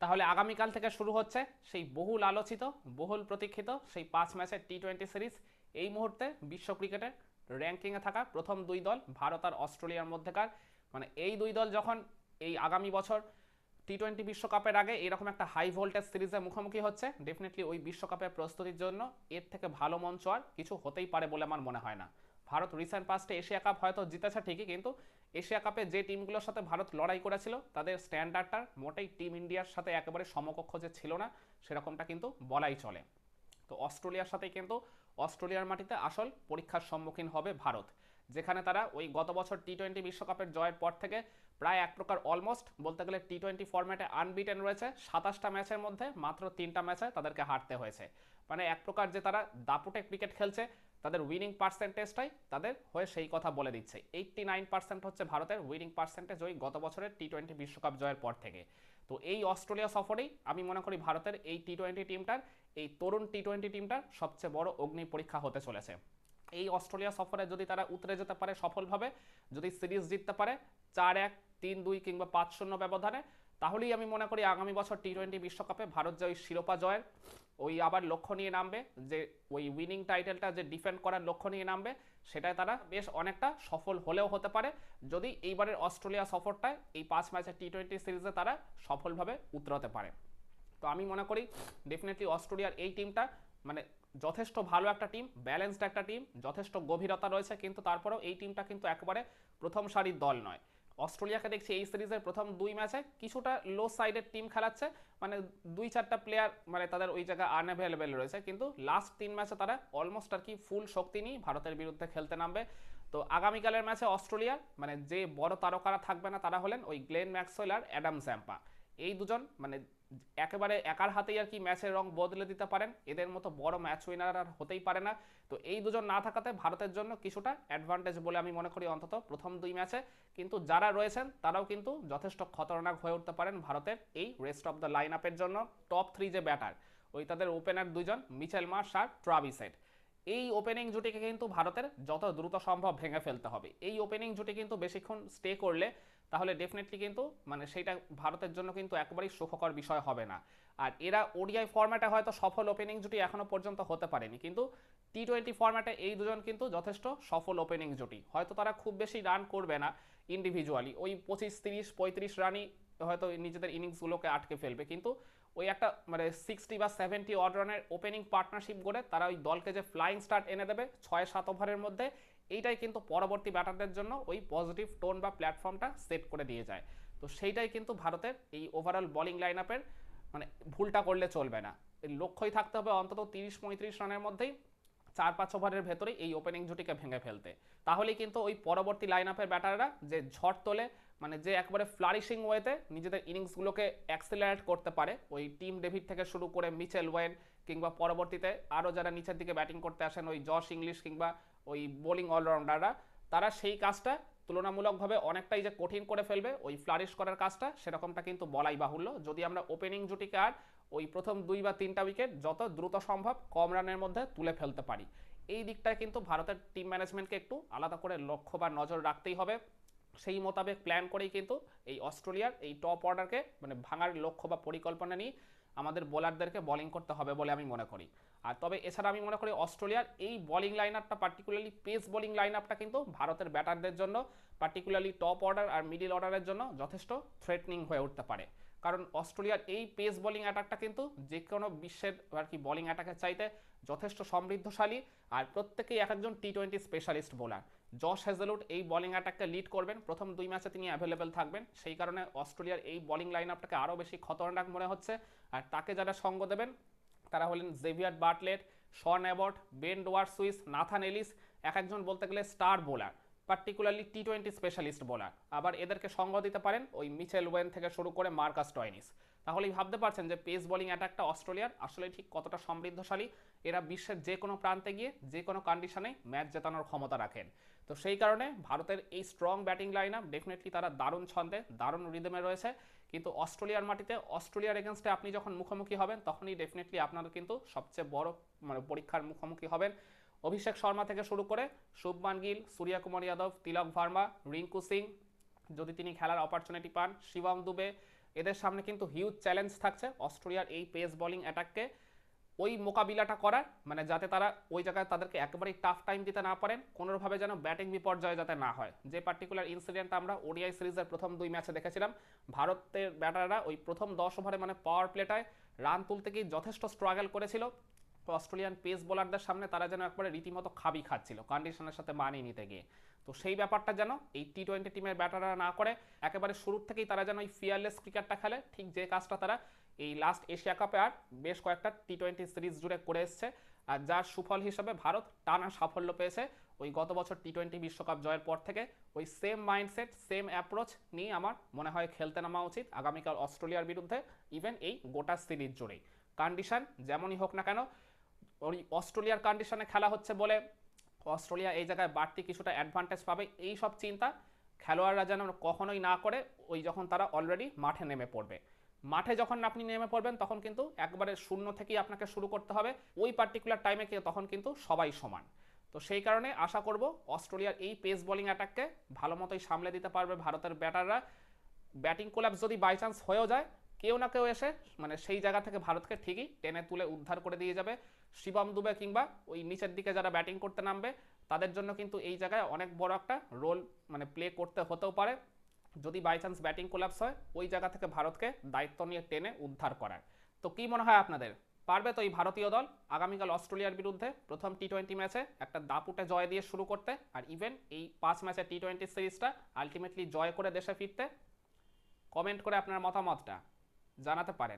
তাহলে আগামীকাল থেকে শুরু হচ্ছে সেই বহুল আলোচিত, বহুল প্রতীক্ষিত সেই পাঁচ ম্যাচের টি টোয়েন্টি সিরিজ এই মুহূর্তে বিশ্ব ক্রিকেটের র্যাঙ্কিংয়ে থাকা প্রথম দুই দল ভারত আর অস্ট্রেলিয়ার মধ্যেকার। মানে এই দুই দল যখন এই আগামী বছর টি টোয়েন্টি বিশ্বকাপের আগে এরকম একটা হাই ভোল্টেজ সিরিজে মুখোমুখি হচ্ছে ডেফিনেটলি ওই বিশ্বকাপের প্রস্তুতির জন্য এর থেকে ভালো মঞ্চ আর কিছু হতেই পারে বলে আমার মনে হয় না। ভারত রিসেন্ট পাস্টে এশিয়া কাপ হয়তো জিতেছে ঠিকই, কিন্তু এশিয়া কাপে যে টিমগুলোর সাথে ভারত লড়াই করেছিল, তাদের স্ট্যান্ডার্ডটা মোটেই টিম ইন্ডিয়ার সাথে একেবারে সমকক্ষ যে ছিল না, সেরকমটা কিন্তু বলাই চলে। তো অস্ট্রেলিয়ার সাথে কিন্তু অস্ট্রেলিয়ার মাটিতে আসল পরীক্ষার সম্মুখীন হবে ভারত। যেখানে তারা ওই গত বছর টি টোয়েন্টি বিশ্বকাপের জয়ের পর থেকে প্রায় এক প্রকার অলমোস্ট বলতে গেলে টি টোয়েন্টি ফরম্যাটে আনবিটেন রয়েছে। সাতাশটা ম্যাচের মধ্যে মাত্র তিনটা ম্যাচে তাদেরকে হারতে হয়েছে। মানে এক প্রকার যে তারা দাপুটে ক্রিকেট খেলছে, তাদের উইনিং পার্সেন্টেজটাই তাদের হয়ে সেই কথা বলে দিচ্ছে। এইট্টি নাইন পার্সেন্ট হচ্ছে ভারতের উইনিং পার্সেন্টেজ ওই গত বছরের টি টোয়েন্টি বিশ্বকাপ জয়ের পর থেকে। তো এই অস্ট্রেলিয়া সফরেই আমি মনে করি ভারতের এই টি টোয়েন্টি টিমটার এই তরুণ টি টোয়েন্টি টিমটার সবচেয়ে বড় অগ্নি পরীক্ষা হতে চলেছে। এই অস্ট্রেলিয়া সফরে যদি তারা উতরে যেতে পারে সফলভাবে, যদি সিরিজ জিততে পারে চার এক, তিন দুই কিংবা পাঁচ শূন্য ব্যবধানে, তাহলেই আমি মনে করি আগামী বছর টি টোয়েন্টি বিশ্বকাপে ভারত যে ওই শিরোপা জয়ের, ওই আবার লক্ষ্য নিয়ে নামবে, যে ওই উইনিং টাইটেলটা যে ডিফেন্ড করার লক্ষ্য নিয়ে নামবে, সেটায় তারা বেশ অনেকটা সফল হলেও হতে পারে। যদি এইবারের অস্ট্রেলিয়া সফরটায় এই পাঁচ ম্যাচের টি টোয়েন্টি সিরিজে তারা সফলভাবে উতরাতে পারে। তো আমি মনে করি ডেফিনেটলি অস্ট্রেলিয়ার এই টিমটা মানে যথেষ্ট ভালো একটা টিম ব্যালেন্সড একটা টিম যথেষ্ট গভীরতা রয়েছে, কিন্তু তারপরেও এই টিমটা কিন্তু একবারে প্রথম সারির দল নয়। অস্ট্রেলিয়াকে দেখছি এই সিরিজের প্রথম দুই ম্যাচে কিছুটা লো সাইডের টিম খেলাচ্ছে মানে দুই চারটা প্লেয়ার মানে তাদের ওই জায়গায় আনঅ্যাভেলেবেল রয়েছে, কিন্তু লাস্ট তিন ম্যাচে তারা অলমোস্ট আর কি ফুল শক্তি নিয়ে ভারতের বিরুদ্ধে খেলতে নামবে। তো আগামীকালের ম্যাচে অস্ট্রেলিয়ার মানে যে বড় তারকারা থাকবে না, তারা হলেন ওই গ্লেন ম্যাক্সওয়েল আর অ্যাডাম স্যাম্পা। এই দুজন মানে একেবারে একার হাতেই আর কি ম্যাচের রং বদলে দিতে পারেন। এদের মতো বড় ম্যাচ উইনার আর হতেই পারে না। তো এই দুজন না থাকাতে ভারতের জন্য কিছুটা অ্যাডভান্টেজ বলে আমি মনে করি অন্তত প্রথম দুই ম্যাচে। কিন্তু যারা রয়েছেন, তারাও কিন্তু যথেষ্ট খতরনাক হয়ে উঠতে পারেন ভারতের এই রেস্ট অফ দ্য লাইন আপের জন্য। টপ থ্রি যে ব্যাটার ওই তাদের ওপেনার দুজন মিচেল মার্শ আর ট্রাভিসেট এই ওপেনিং জুটিকে কিন্তু ভারতের যত দ্রুত সম্ভব ভেঙে ফেলতে হবে। এই ওপেনিং জুটি কিন্তু বেশিক্ষণ স্টে করলে তাহলে ডেফিনেটলি কিন্তু মানে সেইটা ভারতের জন্য কিন্তু একেবারেই সুখকর বিষয় হবে না। আর এরা ওডিআই ফরম্যাটে হয়তো সফল ওপেনিং জুটি এখনও পর্যন্ত হতে পারেনি, কিন্তু টি টোয়েন্টি ফরম্যাটে এই দুজন কিন্তু যথেষ্ট সফল ওপেনিং জুটি। হয়তো তারা খুব বেশি রান করবে না ইন্ডিভিজুয়ালি ওই পঁচিশ, তিরিশ, পঁয়ত্রিশ রানই হয়তো নিজেদের ইনিংসগুলোকে আটকে ফেলবে, কিন্তু ওই একটা মানে সিক্সটি বা সেভেন্টি অড রানের ওপেনিং পার্টনারশিপ করে তারা ওই দলকে যে ফ্লাইং স্টার্ট এনে দেবে ছয়, সাত ওভারের মধ্যে এইটাই কিন্তু পরবর্তী ব্যাটারদের জন্য ওই পজিটিভ টোন বা প্ল্যাটফর্মটা সেট করে দিয়ে যায়। তো সেইটাই কিন্তু ভারতের এই ওভারঅল বোলিং লাইন আপের মানে ভুলটা করলে চলবে না। লক্ষ্যই থাকতে হবে অন্তত তিরিশ পঁয়ত্রিশ রানের মধ্যেই চার পাঁচ ওভারের ভেতরে এই ওপেনিং জুটিকে ভেঙে ফেলতে। তাহলেই কিন্তু ওই পরবর্তী লাইন আপের ব্যাটাররা যে ঝড় তোলে মানে যে একবারে ফ্লারিশিং ওয়েতে নিজেদের ইনিংসগুলোকে অ্যাক্সিলারেট করতে পারে, ওই টিম ডেভিড থেকে শুরু করে মিচেল ওয়েন কিংবা পরবর্তীতে আরও যারা নিচের দিকে ব্যাটিং করতে আসেন, ওই জশ ইংলিশ কিংবা ওই বোলিং অলরাউন্ডাররা তারা সেই কাজটা তুলনামূলকভাবে অনেকটাই যে কঠিন করে ফেলবে, ওই ফ্লারিশ করার কাজটা সেরকমটা কিন্তু বলাই বাহুল্য। যদি আমরা ওপেনিং জুটিকে আর ওই প্রথম দুই বা তিনটা উইকেট যত দ্রুত সম্ভব কম রানের মধ্যে তুলে ফেলতে পারি। এই দিকটায় কিন্তু ভারতের টিম ম্যানেজমেন্টকে একটু আলাদা করে লক্ষ্য বা নজর রাখতেই হবে। সেই মোতাবেক প্ল্যান করেই কিন্তু এই অস্ট্রেলিয়ার এই টপ অর্ডারকে মানে ভাঙার লক্ষ্য বা পরিকল্পনা নিয়ে আমাদের বোলারদেরকে বোলিং করতে হবে বলে আমি মনে করি। আর তবে এছাড়া আমি মনে করি অস্ট্রেলিয়ার এই বোলিং লাইন আপটা পার্টিকুলারলি পেস বোলিং লাইন আপটা কিন্তু ভারতের ব্যাটারদের জন্য পার্টিকুলারলি টপ অর্ডার আর মিডিল অর্ডারের জন্য যথেষ্ট থ্রেটনিং হয়ে উঠতে পারে। কারণ অস্ট্রেলিয়ার এই পেস বোলিং অ্যাটাকটা কিন্তু যে কোনো বিশ্বের আর কি বোলিং অ্যাটাকের চাইতে যথেষ্ট সমৃদ্ধশালী, আর প্রত্যেকেই এক একজন T twenty specialist bowler Josh Hazlewood এই বোলিং অ্যাটাককে লিড করবেন। প্রথম দুই ম্যাচে তিনি অ্যাভেলেবেল থাকবেন। সেই কারণে অস্ট্রেলিয়ার এই বোলিং লাইন আপটাকে আরও বেশি খতরনাক মনে হচ্ছে। আর তাকে যারা সঙ্গ দেবেন, তারা হলেন Xavier Bartlett Sean Abbott Ben Dwarshuis Nathan Ellis এক একজন বলতে গেলে star bowler particularly T twenty specialist bowler আবার এদেরকে সঙ্গ দিতে পারেন ওই মিচেল ওয়েন থেকে শুরু করে মার্কাস টয়নিস তাহলেই ভাবতে পারছেন যে পেস বোলিং অ্যাটাকটা অস্ট্রেলিয়ার আসলে ঠিক কতটা সমৃদ্ধশালী। এরা বিশ্বের যে কোনো প্রান্তে গিয়ে যে কোনো কন্ডিশনে ম্যাচ জেতানোর ক্ষমতা রাখেন। তো সেই কারণে ভারতের এই strong batting line up definitely তারা দারুণ ছন্দে, দারুণ রিদমে রয়েছে। কিন্তু অস্ট্রেলিয়ার মাটিতে, অস্ট্রেলিয়ার এগেনস্টে আপনি যখন মুখোমুখি হবেন, তখনই ডেফিনেটলি আপনারা কিন্তু সবচেয়ে বড় মানে পরীক্ষার মুখোমুখি হবেন। অভিষেক শর্মা থেকে শুরু করে শুভমান গিল সূর্যা কুমার যাদব, তিলক ভার্মা, রিঙ্কু সিং, যদি তিনি খেলার অপরচুনিটি পান, শিবম দুবে, এদের সামনে কিন্তু হিউজ চ্যালেঞ্জ থাকছে। অস্ট্রেলিয়ার এই পেস বোলিং অ্যাটাককে ওই মোকাবিলাটা করার মানে যাতে তারা ওই জায়গায় তাদেরকে একেবারেই টাফ টাইম দিতে না পারেন কোনোভাবে যেন ব্যাটিং বিপর্যয় যাতে না হয়। যে পার্টিকুলার ইনসিডেন্ট আমরা ওডিআই সিরিজের প্রথম দুই ম্যাচে দেখেছিলাম, ভারতের ব্যাটাররা ওই প্রথম দশ ওভারে মানে পাওয়ার প্লেটায় রান তুলতে গিয়ে যথেষ্ট স্ট্রাগল করেছিল। অস্ট্রেলিয়ান পেস বোলারদের সামনে তারা যেন একবারে রীতিমতো খাবি খাচ্ছিল কন্ডিশনের সাথে মানিয়ে নিতে গিয়ে। তো সেই ব্যাপারটা যেন এই টি টোয়েন্টি টিমের ব্যাটাররা না করে, একেবারে শুরুর থেকেই তারা যেন ওই ফিয়ারলেস ক্রিকেটটা খেলে, ঠিক যে কাজটা তারা এই লাস্ট এশিয়া কাপে আর বেশ কয়েকটা টি টোয়েন্টি সিরিজ জুড়ে করে এসছে। আর যার সুফল হিসেবে ভারত টানা সাফল্য পেয়েছে ওই গত বছর টি টোয়েন্টি বিশ্বকাপ জয়ের পর থেকে। ওই সেম মাইন্ডসেট সেম অ্যাপ্রোচ নিয়ে আমার মনে হয় খেলতে নামা উচিত আগামীকাল অস্ট্রেলিয়ার বিরুদ্ধে ইভেন এই গোটা সিরিজ জুড়েই। কন্ডিশন যেমনই হোক না কেন, ওই অস্ট্রেলিয়ার কন্ডিশনে খেলা হচ্ছে বলে অস্ট্রেলিয়া এই জায়গায় বাড়তি কিছুটা অ্যাডভান্টেজ পাবে। এই সব চিন্তা খেলোয়াড়রা যেন কখনোই না করে, ওই যখন তারা অলরেডি মাঠে নেমে পড়বে। মাঠে যখন আপনি নেমে পড়বেন, তখন কিন্তু একবারে শূন্য থেকেই আপনাকে শুরু করতে হবে। ওই পার্টিকুলার টাইমে তখন কিন্তু সবাই সমান। তো সেই কারণে আশা করব অস্ট্রেলিয়ার এই পেস বোলিং অ্যাটাককে ভালো মতোই সামলে দিতে পারবে ভারতের ব্যাটাররা। ব্যাটিং কোলাপস যদি বাই চান্স হয়েও যায়, কেউ না কেউ এসে মানে সেই জায়গা থেকে ভারতকে ঠিকই টেনে তুলে উদ্ধার করে দিয়ে যাবে। শিবম দুবে কিংবা ওই নিচের দিকে যারা ব্যাটিং করতে নামবে, তাদের জন্য কিন্তু এই জায়গায় অনেক বড় একটা রোল মানে প্লে করতে হতেও পারে। যদি বাই চান্স ব্যাটিং কোলাপস হয়, ওই জায়গা থেকে ভারতকে দায়িত্ব নিয়ে টেনে উদ্ধার করার। তো কি মনে হয় আপনাদের? পারবে তো এই ভারতীয় দল? আগামীকাল অস্ট্রেলিয়ার বিরুদ্ধে প্রথম টি টোয়েন্টি ম্যাচে একটা দাপুটে জয় দিয়ে শুরু করতে আর ইভেন এই পাঁচ ম্যাচের টি টোয়েন্টি সিরিজটা আলটিমেটলি জয় করে দেশে ফিরতে। কমেন্ট করে আপনার মতামতটা জানাতে পারেন।